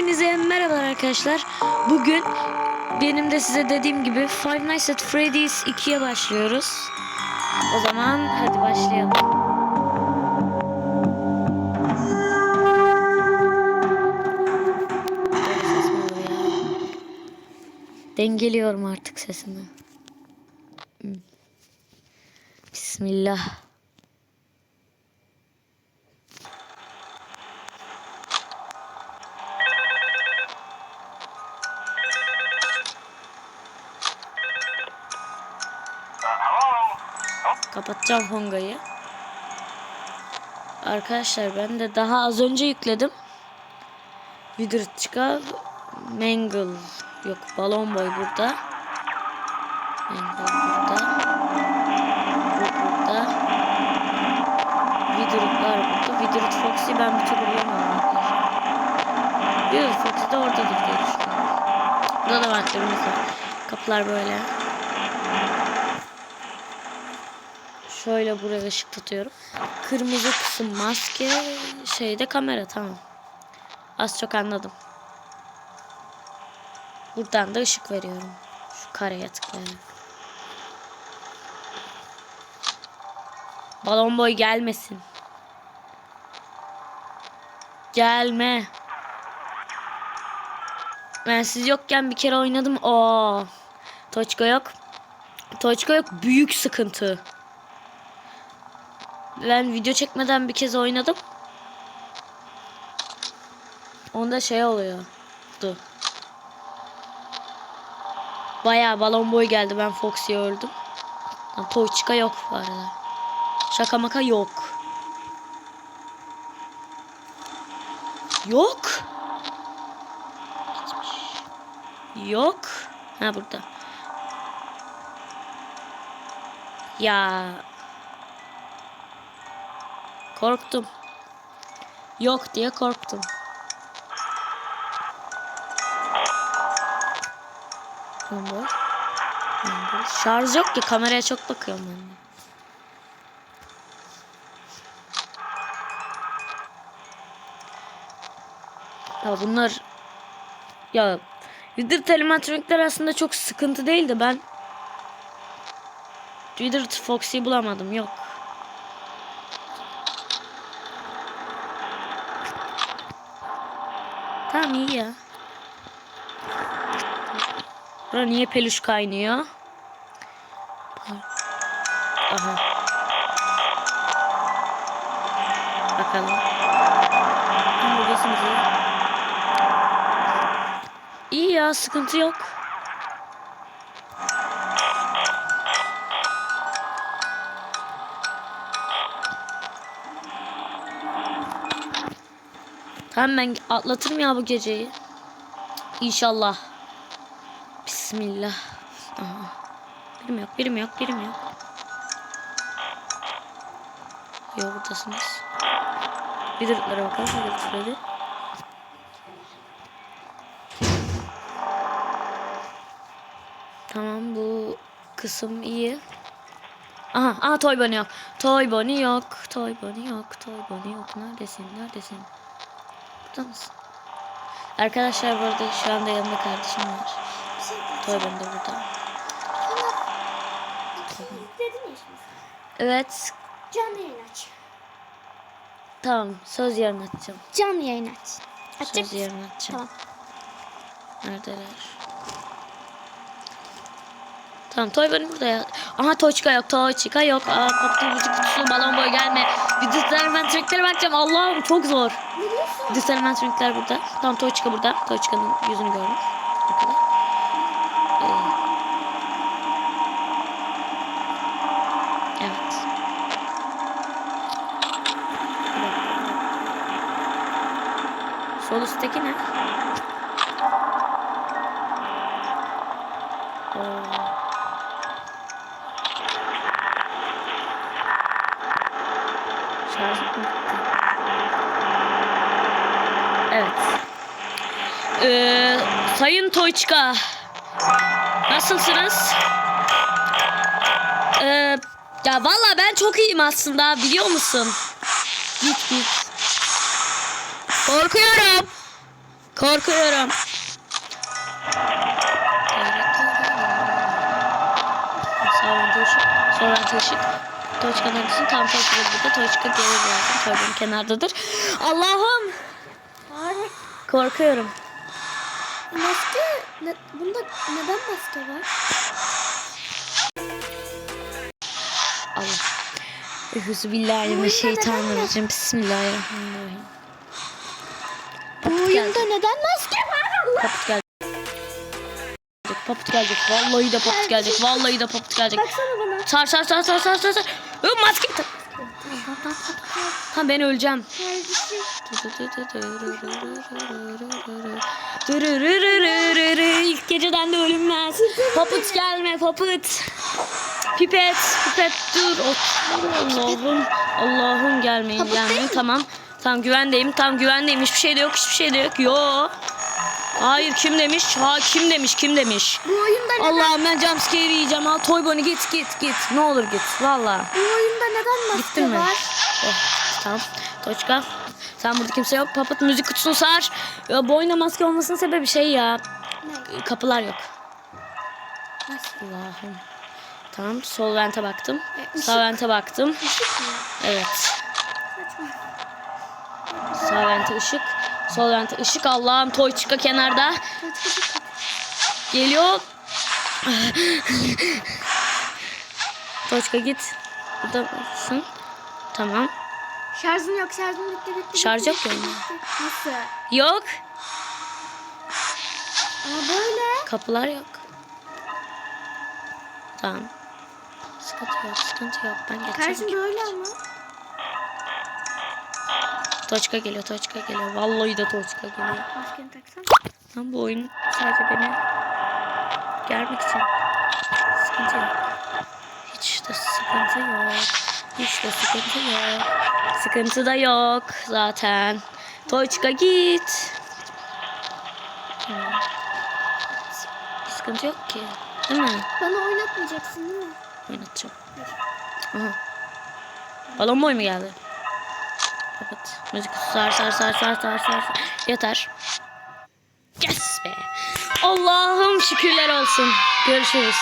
Hepinize merhaba arkadaşlar. Bugün benim de size dediğim gibi Five Nights at Freddy's 2'ye başlıyoruz. O zaman hadi başlayalım. Dengeliyorum artık sesimi. Bismillah. Kapatacağım Honga'yı. Arkadaşlar ben de daha az önce yükledim. Vidrçka Mangle yok Balon Boy burada. Mangle burada. Bu burada. Vidrut var burada. Vidrut Foxy ben bir türlü bulamıyorum arkadaşlar. Vidrut Foxy de oradadır diye düşünüyorum. Burada da var. Kapılar böyle. Şöyle buraya ışık tutuyorum. Kırmızı kısım maske, şeyde kamera tamam. Az çok anladım. Buradan da ışık veriyorum. Şu kareye tıklayarak. Balon boy gelmesin. Gelme. Ben siz yokken bir kere oynadım. Oo. Toçka yok. Toçka yok. Büyük sıkıntı. Ben video çekmeden bir kez oynadım. Onda şey oluyor. Dur. Bayağı balon boy geldi. Ben Foxy'yi öldüm. Toyçika yok bu arada. Şaka maka yok. Yok. Yok. Ha burada. Ya Korktum. Yok diye korktum. Bomboş. Bomboş. Şarj yok ki kameraya çok bakıyorum ben. Ya bunlar ya Wither telemetrikler aslında çok sıkıntı değil de ben Wither Foxy bulamadım yok. Tamam iyi ya. Bura niye peluş kaynıyor? Aha. Bakalım. Ya. İyi ya sıkıntı yok. Tamam ben atlatırım ya bu geceyi. İnşallah. Bismillah. Birim yok, birim yok, birim yok. Bir dırıklara bakalım. Bir dırıkları. Tamam bu kısım iyi. Aha, aha Toy Bunny yok. Toy Bunny yok. Toy Bunny yok. Toy Bunny yok. Neredesin? Neredesin? Burada mısın? Arkadaşlar bu arada şu anda yanımda kardeşim var. Toy Bunny de burada. Evet. Canlı yayın aç. Tamam. Söz yarın atacağım. Canlı yayın aç. Açacak Söz yarın atacağım. Tamam. Neredeler? Tamam Toy Bunny burada ya. Aha Toçka yok. Toçka yok. Aa koptu müzik kutusu balon boy gelme. Videolar ben bakacağım. Allah'ım çok zor. Ben trickler burada. Tamam Toçka burada. Toçka'nın yüzünü gördüm. Arkada. Ee, Evet. Sol üstteki ne? Oo. Şarjım bitti. Evet. Ee, Sayın Toyçka. Nasılsınız? Ee, ya valla ben çok iyiyim aslında biliyor musun? Git git. Korkuyorum. Korkuyorum. Sonra ışık. Toçka neredesin? Tam Toçka burada. Toçka geri bıraktım. Toybanın kenardadır. Allah'ım. Korkuyorum. Maske. Ne, bunda neden maske var? Allah. Euzubillahimineşşeytanirracim. Bismillahirrahmanirrahim. Bu oyunda neden maske var? Paput gelecek. Paput gelecek. Vallahi de paput gelecek. Vallahi de paput gelecek. Baksana bana. Sar sar sar sar sar sar. Ha ben öleceğim. İlk geceden de ölünmez. Paput gelme paput. Pipet, pipet dur. Allah'ım, Allah'ım gelmeyin, gelmeyin. Tamam, tamam güvendeyim, tamam güvendeyim. Hiçbir şey de yok, hiçbir şey de yok. Yo. Hayır kim demiş? Ha kim demiş? Kim demiş? Bu oyunda neden, Allah'ım ben jumpscare yiyeceğim. Al toy bunny git git git. Ne olur git. Valla. bu oyunda neden maske Gittin mi? var? Oh, tamam. Toçka. Sen burada kimse yok. Papat müzik kutusunu sar. Ya, bu oyuna maske olmasının sebebi şey ya. Ne? Kapılar yok. Allah'ım. Tamam. Sol vente baktım. E, ışık. Sağ vente baktım. Işık mı? Evet. Sağ vente ışık. Sol vente ışık. Allah'ım toy çıka kenarda. Geliyor. Toçka git. Burada mısın? Tamam. Şarjım yok şarjım bitti bitti. Şarj yok bitti. Nasıl? Yok. Aa böyle. Kapılar yok. Tamam. Sıkıntı yok, sıkıntı yok. Ben geçeceğim. Karşım böyle ama. Toçka geliyor, Toçka geliyor. Vallahi de Toçka geliyor. Maskeni taksan. Lan bu oyun sadece beni germek için. Sıkıntı yok. Hiç de sıkıntı yok. Hiç de sıkıntı yok. Sıkıntı da yok zaten. Toçka git. Hmm. Sıkıntı yok ki. Değil mi? Bana oynatmayacaksın değil mi? Oynatacağım. Aha. Balon boy mu geldi? Kapat. Müzik sar sar sar sar sar. sar. Yeter. Yes be. Allah'ım şükürler olsun. Görüşürüz.